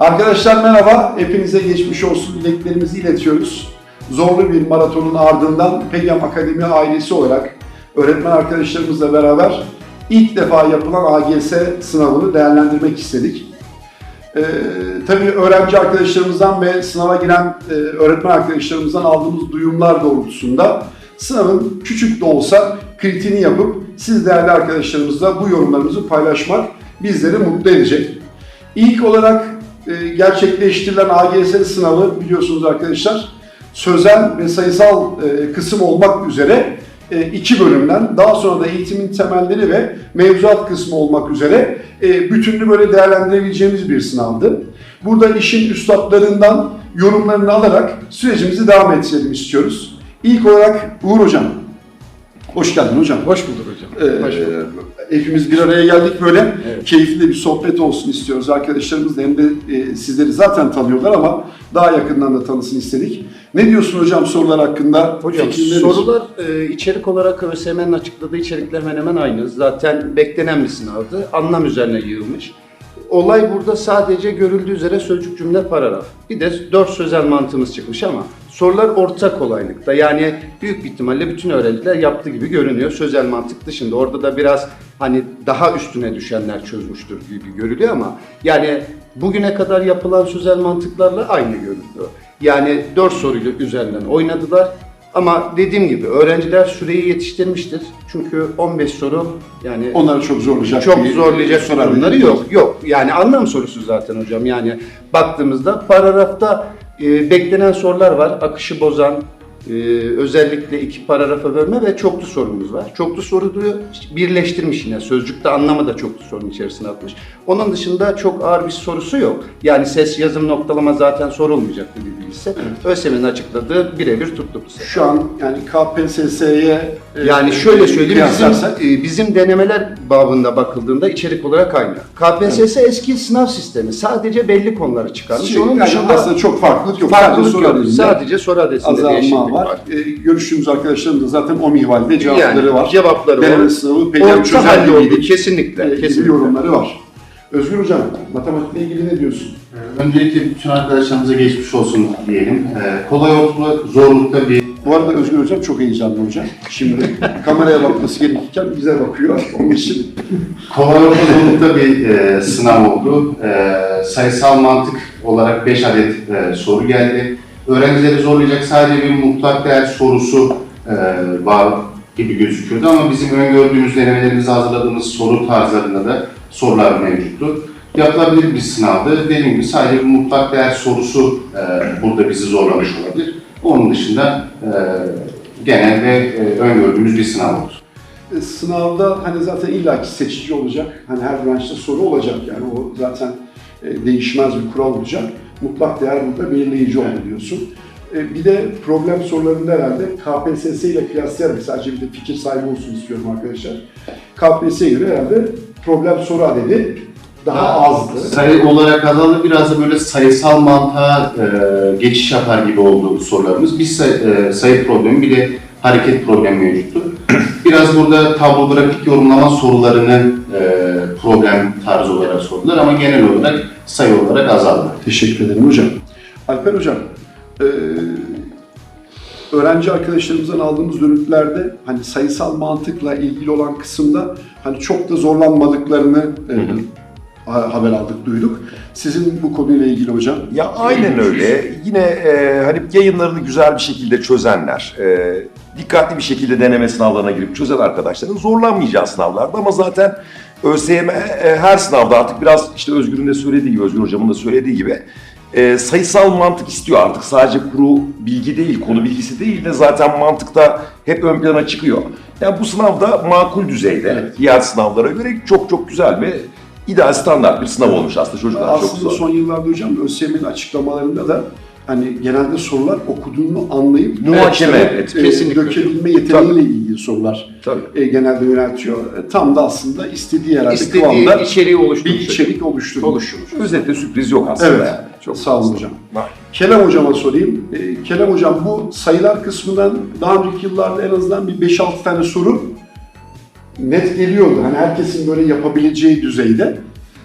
Arkadaşlar merhaba, hepinize geçmiş olsun dileklerimizi iletiyoruz. Zorlu bir maratonun ardından Pegam Akademi ailesi olarak öğretmen arkadaşlarımızla beraber ilk defa yapılan AGS sınavını değerlendirmek istedik. Ee, tabii öğrenci arkadaşlarımızdan ve sınava giren e, öğretmen arkadaşlarımızdan aldığımız duyumlar doğrultusunda sınavın küçük de olsa kritiğini yapıp siz değerli arkadaşlarımızla bu yorumlarımızı paylaşmak bizleri mutlu edecek. İlk olarak e, gerçekleştirilen AGS sınavı biliyorsunuz arkadaşlar sözel ve sayısal e, kısım olmak üzere e, iki bölümden daha sonra da eğitimin temelleri ve mevzuat kısmı olmak üzere e, böyle değerlendirebileceğimiz bir sınavdı. Burada işin üstadlarından yorumlarını alarak sürecimizi devam ettirelim istiyoruz. İlk olarak Uğur Hocam, hoş geldin hocam. Hoş bulduk hocam. Ee, Hoş bulduk. hepimiz bir araya geldik böyle. Evet. Keyifli bir sohbet olsun istiyoruz. Arkadaşlarımız da hem de e, sizleri zaten tanıyorlar ama daha yakından da tanısın istedik. Ne diyorsun hocam sorular hakkında? Hocam Fikrin nedir? sorular e, içerik olarak ÖSYM'nin açıkladığı içerikler hemen hemen aynı. Zaten beklenen bir sınavdı. Anlam üzerine yığılmış. Olay burada sadece görüldüğü üzere sözcük cümle paragraf. Bir de dört sözel mantığımız çıkmış ama sorular orta kolaylıkta. Yani büyük bir ihtimalle bütün öğrenciler yaptığı gibi görünüyor. Sözel mantık dışında. Orada da biraz hani daha üstüne düşenler çözmüştür gibi görülüyor ama yani bugüne kadar yapılan sözel mantıklarla aynı görünüyor. Yani dört soruyla üzerinden oynadılar. Ama dediğim gibi öğrenciler süreyi yetiştirmiştir. Çünkü 15 soru yani Onları çok zorlayacak. çok bir zorlayacak soru sorunları değil. yok. Yok. Yani anlam sorusu zaten hocam. Yani baktığımızda paragrafta beklenen sorular var. Akışı bozan, e, özellikle iki paragrafa bölme ve çoklu sorumuz var. Çoklu soruyu birleştirmiş yine. Sözcükte anlamı da çoklu sorunun içerisine atmış. Onun dışında çok ağır bir sorusu yok. Yani ses, yazım, noktalama zaten sorulmayacak bir bilgisi. ÖSYM'nin açıkladığı birebir tuttu bu sefer. Şu an yani KPSS'ye e, Yani şöyle söyleyeyim, bizim, e, bizim denemeler babında bakıldığında içerik olarak aynı. KPSS eski sınav sistemi. Sadece belli konuları çıkarmış. Şey, Onun yani dışında aslında çok farklılık yok. farklılık soru yok. Sadece soru adresinde değişiklik var. var. E, görüştüğümüz arkadaşlarım da zaten o minvalde cevapları Yani var. cevapları var. Deneme sınavı Orta çözer oldu. Kesinlikle. e, gibi kesinlikle. yorumları var. Özgür Hocam, matematikle ilgili ne diyorsun? Öncelikle bütün arkadaşlarımıza geçmiş olsun diyelim. Ee, kolay olma, zorlukta bir Bu arada Özgür Hocam çok heyecanlı hocam. Şimdi kameraya bakması gerekirken bize bakıyor. Onun için kolay olma zorlukta bir e, sınav oldu. E, sayısal mantık olarak 5 adet e, soru geldi. Öğrencileri zorlayacak sadece bir mutlak değer sorusu e, var gibi gözüküyordu ama bizim öngördüğümüz denemelerimizde hazırladığımız soru tarzlarında da sorular mevcuttu. Yapılabilir bir sınavdı. Dediğim gibi sadece bir mutlak değer sorusu e, burada bizi zorlamış olabilir. Onun dışında e, genel ve e, öngördüğümüz bir sınav oldu. e, sınavda hani zaten illaki seçici olacak. Hani her branşta soru olacak yani o zaten e, değişmez bir kural olacak. Mutlak değer burada belirleyici oldu diyorsun. E, Bir de problem sorularında herhalde KPSS ile kıyaslayarak sadece bir de fikir sahibi olsun istiyorum arkadaşlar. KPSS'ye göre herhalde problem soru adedi daha azdı. Sayı olarak azaldı. Biraz da böyle sayısal mantığa e, geçiş yapar gibi oldu sorularımız. Bir say, e, sayı problemi bir de hareket problemi mevcuttu. Biraz burada tablo grafik yorumlama sorularını e, problem tarzı olarak sordular ama genel olarak sayı olarak azaldı. Teşekkür ederim hocam. Alper hocam, e, öğrenci arkadaşlarımızdan aldığımız dönütlerde hani sayısal mantıkla ilgili olan kısımda hani çok da zorlanmadıklarını e, ha- haber aldık, duyduk. Sizin bu konuyla ilgili hocam. Ya aynen öyle. Yine e, hani yayınlarını güzel bir şekilde çözenler, e, dikkatli bir şekilde deneme sınavlarına girip çözen arkadaşların zorlanmayacağı sınavlarda ama zaten ÖSYM e, her sınavda artık biraz işte Özgür'ün de söylediği gibi, Özgür Hocam'ın da söylediği gibi e, sayısal mantık istiyor artık. Sadece kuru bilgi değil, konu bilgisi değil de zaten mantıkta hep ön plana çıkıyor. Yani bu sınavda makul düzeyde diğer sınavlara göre çok çok güzel ve ideal standart bir sınav olmuş aslında çocuklar çok Aslında zor. son yıllarda hocam ÖSYM'nin açıklamalarında da hani genelde sorular okuduğunu anlayıp Muhakeme, evet, e, kesinlikle. dökebilme yeteneğiyle ilgili sorular Tabii. e, genelde yöneltiyor. E, tam da aslında istediği herhalde İstediği kıvamda içeriği oluşturmuş. bir içerik oluşturuyor. oluşturmuş. Özetle sürpriz yok aslında Evet. yani. Çok Sağ olun hocam. Var. Kerem hocama sorayım. E, Kerem hocam bu sayılar kısmından daha önceki yıllarda en azından bir 5-6 tane soru net geliyordu. Hani herkesin böyle yapabileceği düzeyde.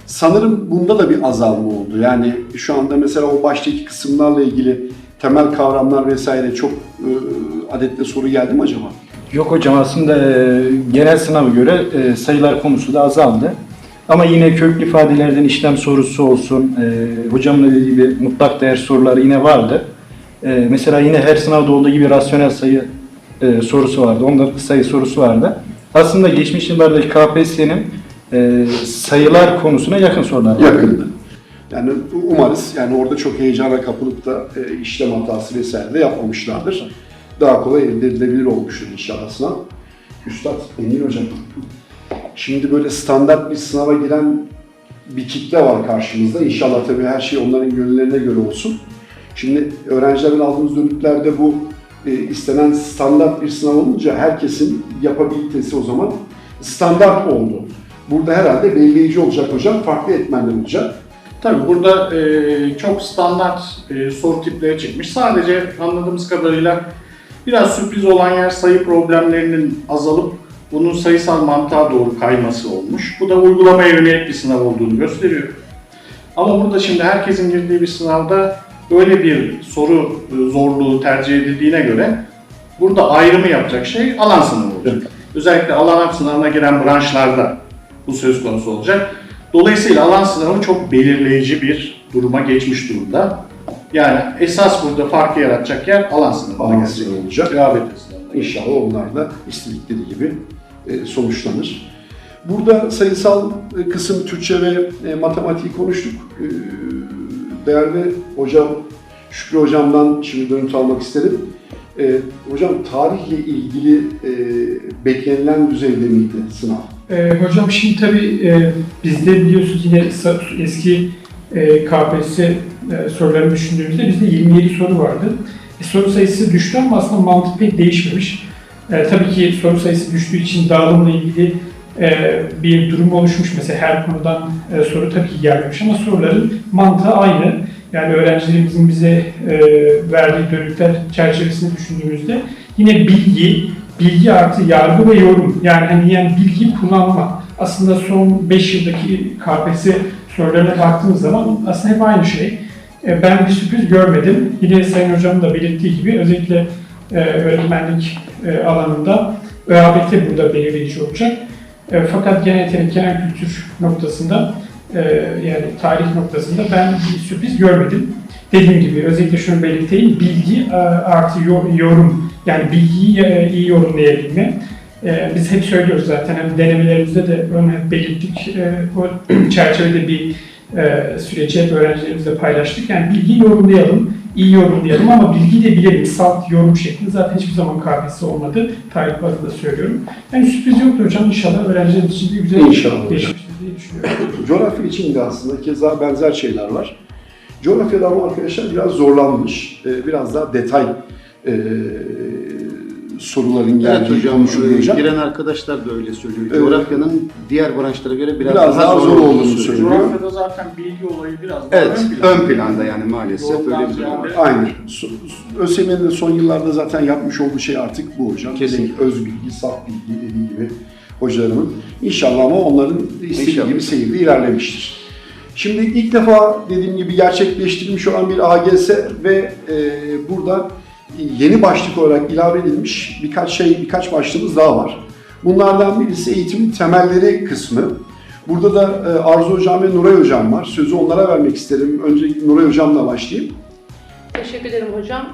Sanırım bunda da bir azalma oldu. Yani şu anda mesela o baştaki kısımlarla ilgili temel kavramlar vesaire çok e, adetle soru geldi mi acaba? Yok hocam aslında e, genel sınava göre e, sayılar konusu da azaldı. Ama yine köklü ifadelerden işlem sorusu olsun, e, hocamın dediği gibi mutlak değer soruları yine vardı. Mesela yine her sınavda olduğu gibi rasyonel sayı sorusu vardı, ondalık sayı sorusu vardı. Aslında geçmiş yıllardaki KPSS'nin e, sayılar konusuna yakın sorular vardı. Yakındı. Yani umarız yani orada çok heyecana kapılıp da e, işlem hatası vesaire de yapmamışlardır. Daha kolay elde edilebilir olmuştur inşallah sınav. Üstad Engin Hocam, şimdi böyle standart bir sınava giren bir kitle var karşımızda. İnşallah tabii her şey onların gönüllerine göre olsun. Şimdi öğrencilerin aldığımız dönütlerde bu e, istenen standart bir sınav olunca herkesin yapabilitesi o zaman standart oldu. Burada herhalde belirleyici olacak hocam, farklı etmenler olacak. Tabii burada e, çok standart e, soru tipleri çıkmış. Sadece anladığımız kadarıyla biraz sürpriz olan yer sayı problemlerinin azalıp bunun sayısal mantığa doğru kayması olmuş. Bu da uygulamaya yönelik bir sınav olduğunu gösteriyor. Ama burada şimdi herkesin girdiği bir sınavda böyle bir soru e, zorluğu tercih edildiğine göre burada ayrımı yapacak şey alan sınavı olacak. Özellikle alan sınavına giren branşlarda bu söz konusu olacak. Dolayısıyla alan sınavı çok belirleyici bir duruma geçmiş durumda. Yani esas burada farkı yaratacak yer alan sınavına Alan sınavı olacak. Rehabet sınavına. İnşallah onlar da istedikleri gibi e, sonuçlanır. Burada sayısal e, kısım Türkçe ve e, matematiği konuştuk. Değerli hocam Şükrü hocamdan şimdi dönüt almak isterim. E, hocam tarihle ilgili beklenilen düzeyde miydi sınav? Ee, hocam şimdi tabii e, bizde biliyorsunuz yine eski e, KPSS e, sorularını düşündüğümüzde bizde 27 soru vardı. E, soru sayısı düştü ama aslında mantık pek değişmemiş. E, tabii ki soru sayısı düştüğü için dağılımla ilgili e, bir durum oluşmuş. Mesela her konudan e, soru tabii ki gelmemiş ama soruların mantığı aynı. Yani öğrencilerimizin bize e, verdiği dönükler çerçevesinde düşündüğümüzde yine bilgi, bilgi artı yargı ve yorum. Yani hani yani bilgiyi kullanma. Aslında son 5 yıldaki KPSS sorularına baktığımız zaman aslında hep aynı şey. E, Ben bir sürpriz görmedim. Yine Sayın Hocam'ın da belirttiği gibi özellikle e, öğretmenlik e, alanında ÖABT burada belirleyici olacak. Fakat genel yetenek, genel kültür noktasında yani tarih noktasında ben bir sürpriz görmedim. Dediğim gibi özellikle şunu belirteyim. Bilgi artı yo- yorum yani bilgiyi e, iyi yorumlayabilme. E, Biz hep söylüyoruz zaten hem denemelerimizde de onu hep belirttik. E, O çerçevede bir süreci hep öğrencilerimizle paylaştık. Yani bilgiyi yorumlayalım, iyi yorumlayalım ama bilgiyi de bilelim. Salt yorum şeklinde zaten hiçbir zaman KPSS olmadı. Tarih bazında söylüyorum. Yani sürpriz yoktu hocam. İnşallah öğrencilerimiz için de güzel İnşallah geçmiştir diye düşünüyorum. Coğrafya için de aslında keza benzer şeyler var. Coğrafyada ama arkadaşlar biraz zorlanmış. Biraz daha detay soruların geldiği Evet hocam, konuşuluyor e, hocam. giren arkadaşlar da öyle söylüyor. Evet. Coğrafyanın diğer branşlara göre biraz, Biraz daha zor olduğunu söylüyor. Coğrafyada zaten bilgi olayı biraz daha Evet, ön planda. ön planda yani maalesef öyle bir durum var. Aynen. ÖSYM'nin de son yıllarda zaten yapmış olduğu şey artık bu hocam. Kesinlikle. Öz bilgi, saf bilgi dediği gibi hocalarımın. İnşallah ama onların istediği İnşallah. gibi seyirde ilerlemiştir. Şimdi ilk defa dediğim gibi gerçekleştirilmiş olan bir AGS ve e, burada yeni başlık olarak ilave edilmiş birkaç şey, birkaç başlığımız daha var. Bunlardan birisi eğitimin temelleri kısmı. Burada da e, Arzu Hocam ve Nuray Hocam var. Sözü onlara vermek isterim. Önce Nuray Hocam'la başlayayım. Teşekkür ederim hocam.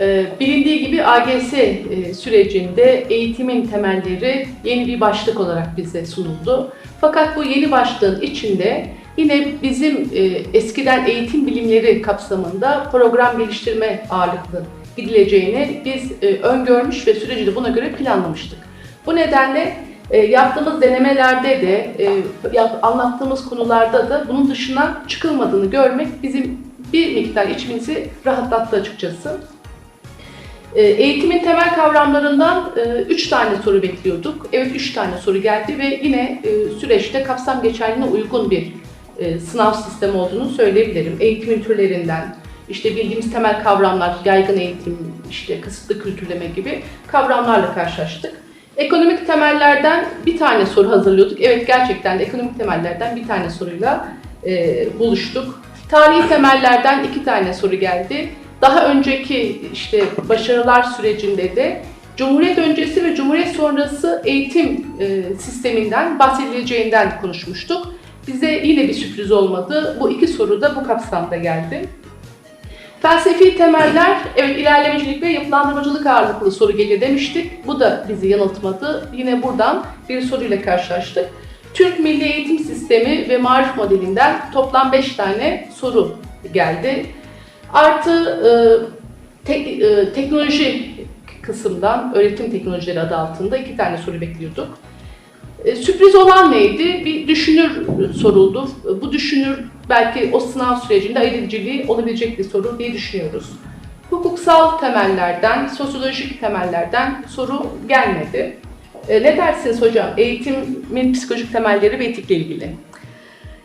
Ee, Bilindiği gibi AGS e, sürecinde eğitimin temelleri yeni bir başlık olarak bize sunuldu. Fakat bu yeni başlığın içinde yine bizim e, eskiden eğitim bilimleri kapsamında program geliştirme ağırlıklı gidileceğini biz e, öngörmüş ve süreci de buna göre planlamıştık. Bu nedenle e, yaptığımız denemelerde de, e, anlattığımız konularda da bunun dışına çıkılmadığını görmek bizim bir miktar içimizi rahatlattı açıkçası. Eğitimin temel kavramlarından 3 tane soru bekliyorduk. Evet 3 tane soru geldi ve yine süreçte kapsam geçerliğine uygun bir sınav sistemi olduğunu söyleyebilirim. Eğitimin türlerinden, işte bildiğimiz temel kavramlar, yaygın eğitim, işte kısıtlı kültürleme gibi kavramlarla karşılaştık. Ekonomik temellerden bir tane soru hazırlıyorduk. Evet gerçekten de ekonomik temellerden bir tane soruyla e, buluştuk. Tarihi temellerden iki tane soru geldi. Daha önceki işte başarılar sürecinde de Cumhuriyet öncesi ve Cumhuriyet sonrası eğitim e, sisteminden bahsedileceğinden konuşmuştuk. Bize yine bir sürpriz olmadı. Bu iki soru da bu kapsamda geldi. Felsefi temeller, evet ilerlemecilik ve yapılandırmacılık ağırlıklı soru geliyor demiştik. Bu da bizi yanıltmadı. Yine buradan bir soruyla karşılaştık. Türk Milli Eğitim Sistemi ve Marif Modelinden toplam 5 tane soru geldi. Artı e, tek- e, teknoloji kısımdan, öğretim teknolojileri adı altında iki tane soru bekliyorduk. E, sürpriz olan neydi? Bir düşünür soruldu. Bu düşünür belki o sınav sürecinde ayırt ediciliği olabilecek bir soru diye düşünüyoruz. Hukuksal temellerden, sosyolojik temellerden soru gelmedi. E, ne dersiniz hocam? Eğitimin psikolojik temelleri ve etikle ilgili.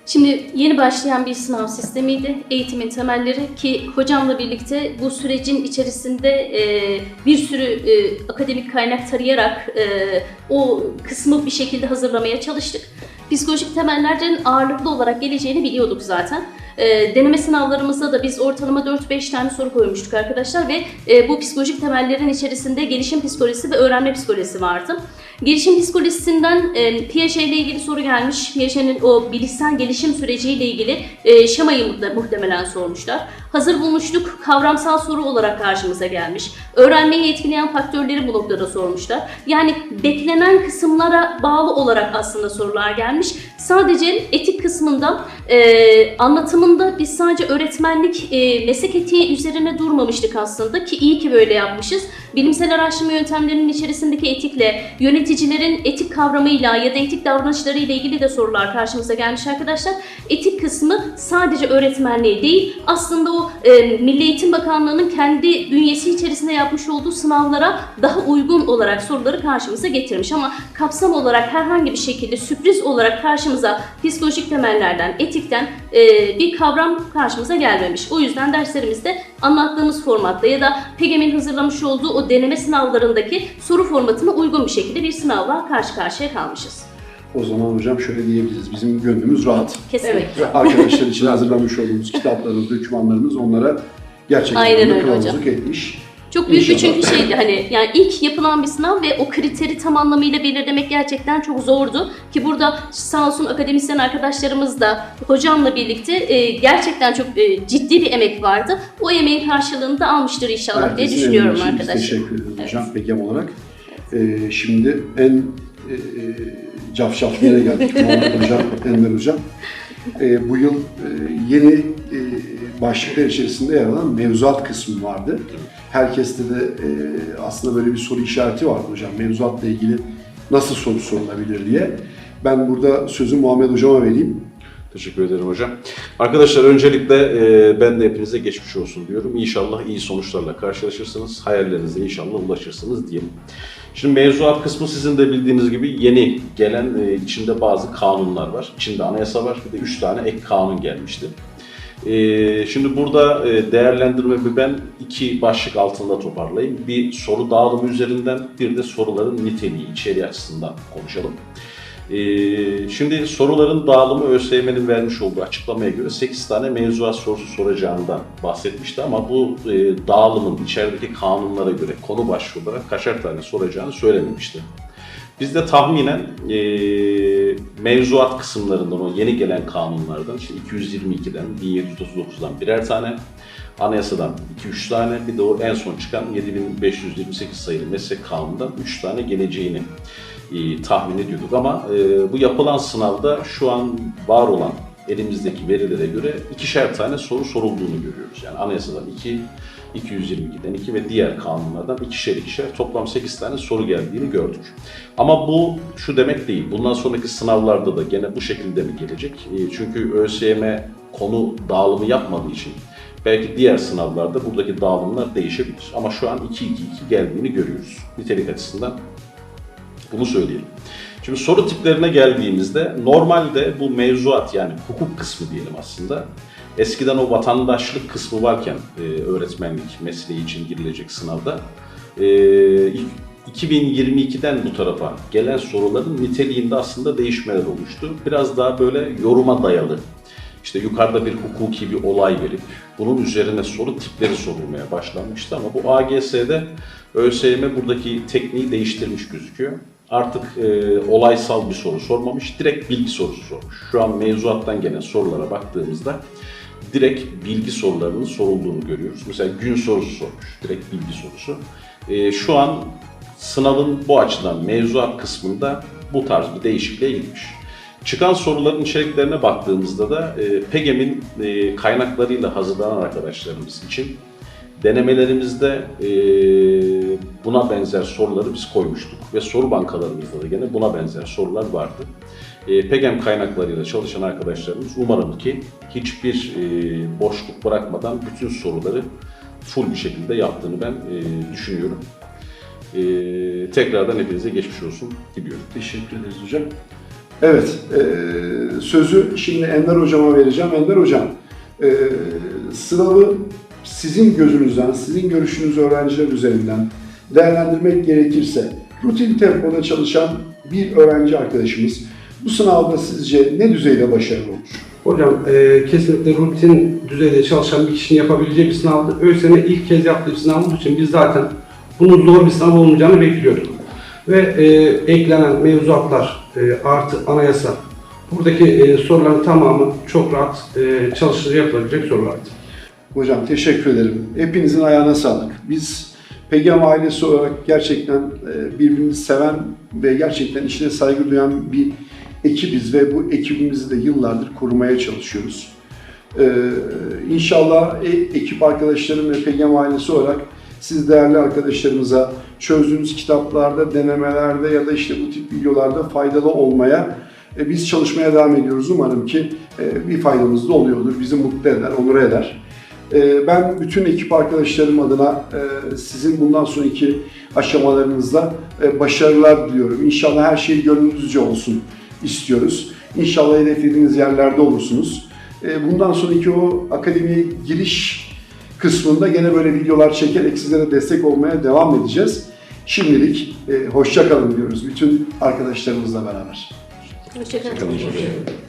Şimdi yeni başlayan bir sınav sistemiydi. Eğitimin temelleri ki hocamla birlikte bu sürecin içerisinde e, bir sürü e, akademik kaynak tarayarak e, o kısmı bir şekilde hazırlamaya çalıştık. Psikolojik temellerin ağırlıklı olarak geleceğini biliyorduk zaten. E, deneme sınavlarımızda da biz ortalama 4-5 tane soru koymuştuk arkadaşlar ve e, bu psikolojik temellerin içerisinde gelişim psikolojisi ve öğrenme psikolojisi vardı. Gelişim psikolojisinden e, Piaget ile ilgili soru gelmiş. Piaget'in o bilişsel gelişim süreciyle ilgili e, şemayı muhte- muhtemelen sormuşlar. Hazır bulmuşluk kavramsal soru olarak karşımıza gelmiş. Öğrenmeyi etkileyen faktörleri bu sormuşlar. Yani beklenen kısımlara bağlı olarak aslında sorular gelmiş. Sadece etik kısmında e, anlatımında biz sadece öğretmenlik e, meslek etiği üzerine durmamıştık aslında ki iyi ki böyle yapmışız. Bilimsel araştırma yöntemlerinin içerisindeki etikle, yöneticilerin etik kavramıyla ya da etik davranışlarıyla ilgili de sorular karşımıza gelmiş arkadaşlar. Etik kısmı sadece öğretmenliği değil, aslında o e, Milli Eğitim Bakanlığı'nın kendi bünyesi içerisinde yapmış olduğu sınavlara daha uygun olarak soruları karşımıza getirmiş. Ama kapsam olarak herhangi bir şekilde sürpriz olarak karşımıza psikolojik temellerden, etikten e, bir kavram karşımıza gelmemiş. O yüzden derslerimizde anlattığımız formatta ya da PEGEM'in hazırlamış olduğu o deneme sınavlarındaki soru formatına uygun bir şekilde bir sınavla karşı karşıya kalmışız. O zaman hocam şöyle diyebiliriz. Bizim gönlümüz rahat. Kesinlikle. Evet. Arkadaşlar için hazırlamış olduğumuz kitaplarımız, dokümanlarımız onlara gerçekten Aynen öyle hocam. etmiş. Çok büyük bir İnşallah. çünkü şeydi hani yani ilk yapılan bir sınav ve o kriteri tam anlamıyla belirlemek gerçekten çok zordu. Ki burada sağ olsun akademisyen arkadaşlarımız da hocamla birlikte e, gerçekten çok e, ciddi bir emek vardı. O emeğin karşılığını da almıştır inşallah diye Herkesin düşünüyorum için biz arkadaşlar. Teşekkür ederiz Evet. hocam Pegem olarak. Ee, şimdi en e, e, cafcaf yere geldik. Muhammed Hocam, Enver Hocam. Ee, bu yıl e, yeni e, başlıklar içerisinde yer alan mevzuat kısmı vardı. Herkeste de e, aslında böyle bir soru işareti vardı hocam. Mevzuatla ilgili nasıl soru sorulabilir diye. Ben burada sözü Muhammed Hocam'a vereyim. Teşekkür ederim hocam. Arkadaşlar öncelikle e, ben de hepinize geçmiş olsun diyorum. İnşallah iyi sonuçlarla karşılaşırsınız. Hayallerinize inşallah ulaşırsınız diyelim. Şimdi mevzuat kısmı sizin de bildiğiniz gibi yeni gelen e, içinde bazı kanunlar var. İçinde anayasa var bir de 3 tane ek kanun gelmişti. E, şimdi burada e, değerlendirmemi ben iki başlık altında toparlayayım. Bir soru dağılımı üzerinden bir de soruların niteliği, içeriği açısından konuşalım. Ee, şimdi soruların dağılımı ÖSYM'nin vermiş olduğu açıklamaya göre 8 tane mevzuat sorusu soracağından bahsetmişti ama bu e, dağılımın içerideki kanunlara göre konu başlığı olarak kaçar tane soracağını söylememişti. Biz de tahminen e, mevzuat kısımlarından o yeni gelen kanunlardan işte 222'den 1739'dan birer tane Anayasadan 2-3 tane bir de o en son çıkan 7528 sayılı meslek kanunundan 3 tane geleceğini e, tahmin ediyorduk ama e, bu yapılan sınavda şu an var olan elimizdeki verilere göre ikişer tane soru sorulduğunu görüyoruz. Yani anayasadan 2, 222'den 2 ve diğer kanunlardan ikişer ikişer toplam 8 tane soru geldiğini gördük. Ama bu şu demek değil. Bundan sonraki sınavlarda da gene bu şekilde mi gelecek? E, çünkü ÖSYM konu dağılımı yapmadığı için belki diğer sınavlarda buradaki dağılımlar değişebilir. Ama şu an 2-2-2 geldiğini görüyoruz. Nitelik açısından bunu söyleyelim. Şimdi soru tiplerine geldiğimizde normalde bu mevzuat yani hukuk kısmı diyelim aslında. Eskiden o vatandaşlık kısmı varken e, öğretmenlik mesleği için girilecek sınavda e, ilk 2022'den bu tarafa gelen soruların niteliğinde aslında değişmeler olmuştu. Biraz daha böyle yoruma dayalı. İşte yukarıda bir hukuki bir olay verip bunun üzerine soru tipleri sorulmaya başlanmıştı ama bu AGS'de ÖSYM buradaki tekniği değiştirmiş gözüküyor. Artık e, olaysal bir soru sormamış, direkt bilgi sorusu sormuş. Şu an mevzuattan gelen sorulara baktığımızda direkt bilgi sorularının sorulduğunu görüyoruz. Mesela gün sorusu sormuş, direkt bilgi sorusu. E, şu an sınavın bu açıdan mevzuat kısmında bu tarz bir değişikliğe gitmiş. Çıkan soruların içeriklerine baktığımızda da e, PEGEM'in e, kaynaklarıyla hazırlanan arkadaşlarımız için denemelerimizde e, buna benzer soruları biz koymuştuk ve soru bankalarımızda da gene buna benzer sorular vardı. E, PEGEM kaynaklarıyla çalışan arkadaşlarımız umarım ki hiçbir e, boşluk bırakmadan bütün soruları full bir şekilde yaptığını ben e, düşünüyorum. E, tekrardan hepinize geçmiş olsun diliyorum. Teşekkür ederiz hocam. Evet, e, sözü şimdi Ender Hocam'a vereceğim. Ender Hocam, e, sınavı sizin gözünüzden, sizin görüşünüz öğrenciler üzerinden değerlendirmek gerekirse, rutin tempoda çalışan bir öğrenci arkadaşımız bu sınavda sizce ne düzeyde başarılı olur? Hocam e, kesinlikle rutin düzeyde çalışan bir kişinin yapabileceği bir sınavdı. ÖSYM ilk kez yaptığı bir sınav olduğu için biz zaten bunun zor bir sınav olmayacağını bekliyorduk. Ve e, eklenen mevzuatlar e, artı anayasa buradaki e, soruların tamamı çok rahat e, çalışılır yapılabilecek sorulardı. Hocam teşekkür ederim. Hepinizin ayağına sağlık. Biz PGM ailesi olarak gerçekten e, birbirimizi seven ve gerçekten işine saygı duyan bir ekibiz ve bu ekibimizi de yıllardır korumaya çalışıyoruz. Ee, inşallah e- ekip arkadaşlarım ve PGM ailesi olarak siz değerli arkadaşlarımıza çözdüğünüz kitaplarda, denemelerde ya da işte bu tip videolarda faydalı olmaya e, biz çalışmaya devam ediyoruz. Umarım ki e, bir faydamız da oluyordur. Bizi mutlu eder, onur eder. E, Ben bütün ekip arkadaşlarım adına e, sizin bundan sonraki aşamalarınızda e, başarılar diliyorum. İnşallah her şey gönlünüzce olsun istiyoruz. İnşallah hedeflediğiniz yerlerde olursunuz. E, Bundan sonraki o akademiye giriş kısmında gene böyle videolar çekerek sizlere destek olmaya devam edeceğiz. Şimdilik hoşça kalın diyoruz bütün arkadaşlarımızla beraber. Hoşçakalın.